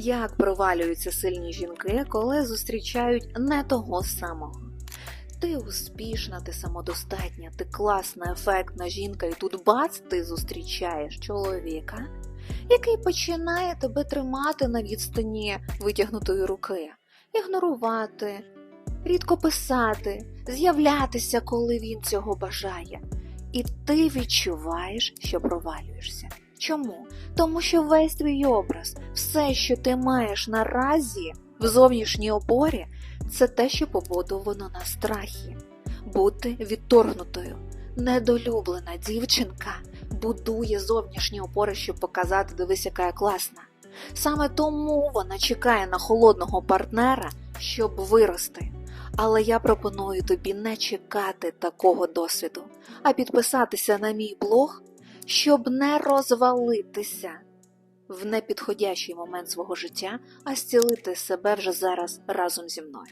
Як провалюються сильні жінки, коли зустрічають не того самого. Ти успішна, ти самодостатня, ти класна, ефектна жінка, і тут бац, ти зустрічаєш чоловіка, який починає тебе тримати на відстані витягнутої руки, ігнорувати, рідко писати, з'являтися, коли він цього бажає. І ти відчуваєш, що провалюєшся. Чому? Тому що весь твій образ, все, що ти маєш наразі в зовнішній опорі, це те, що побудовано на страхі. Бути відторгнутою. Недолюблена дівчинка будує зовнішні опори, щоб показати, дивись, яка я класна. Саме тому вона чекає на холодного партнера, щоб вирости. Але я пропоную тобі не чекати такого досвіду, а підписатися на мій блог, щоб не розвалитися в непідходящий момент свого життя, а зцілити себе вже зараз разом зі мною.